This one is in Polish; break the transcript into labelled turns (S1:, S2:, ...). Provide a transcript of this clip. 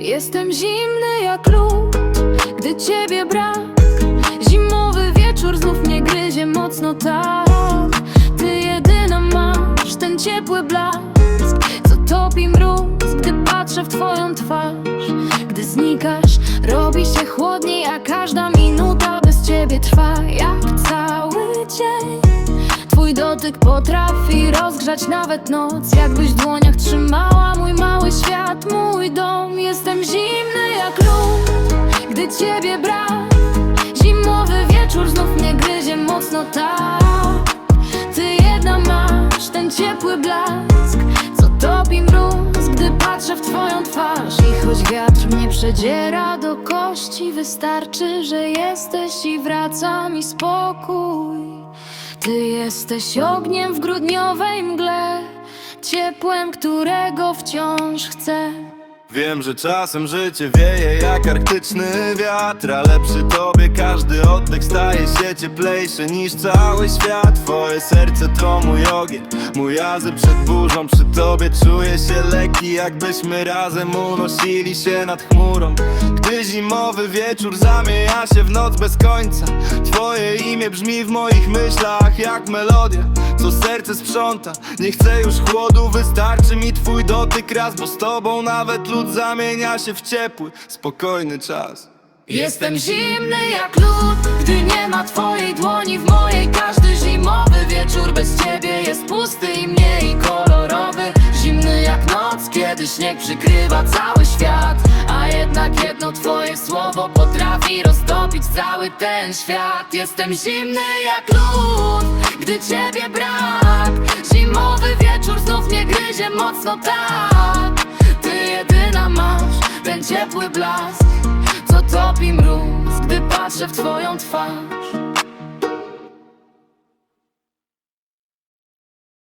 S1: Jestem zimny jak lód, gdy ciebie brak. Zimowy wieczór znów mnie gryzie mocno tak. Ty jedyna masz ten ciepły blask Co topi mróz, gdy patrzę w twoją twarz. Gdy znikasz, robi się chłodniej A każda minuta bez ciebie trwa. Jak cały dzień Twój dotyk potrafi rozgrzać nawet noc. Jakbyś w dłoniach trzymała gdy ciebie brak Zimowy wieczór znów mnie gryzie mocno tak. Ty jedna masz ten ciepły blask Co topi mróz, gdy patrzę w twoją twarz. I choć wiatr mnie przedziera do kości Wystarczy, że jesteś i wraca mi spokój. Ty jesteś ogniem w grudniowej mgle, ciepłem, którego wciąż chcę.
S2: Wiem, że czasem życie wieje jak arktyczny wiatr Ale przy tobie każdy oddech staje się cieplejszy niż cały świat. Twoje serce to mój ogień, mój azyl przed burzą. Przy tobie czuję się lekki jakbyśmy razem unosili się nad chmurą. Gdy zimowy wieczór zamienia się w noc bez końca. Twoje imię brzmi w moich myślach jak melodia co serce sprząta. Nie chcę już chłodu, wystarczy mi twój dotyk raz Bo z tobą nawet lód zamienia się w ciepły, spokojny czas.
S1: Jestem zimny jak lód, gdy nie ma twojej dłoni. W mojej Każdy zimowy wieczór bez ciebie przykrywa cały świat A jednak jedno twoje słowo potrafi roztopić cały ten świat. Jestem zimny jak lód, gdy ciebie brak. Zimowy wieczór znów mnie gryzie mocno tak. Ty jedyna masz ten ciepły blask co topi mróz, gdy patrzę w twoją twarz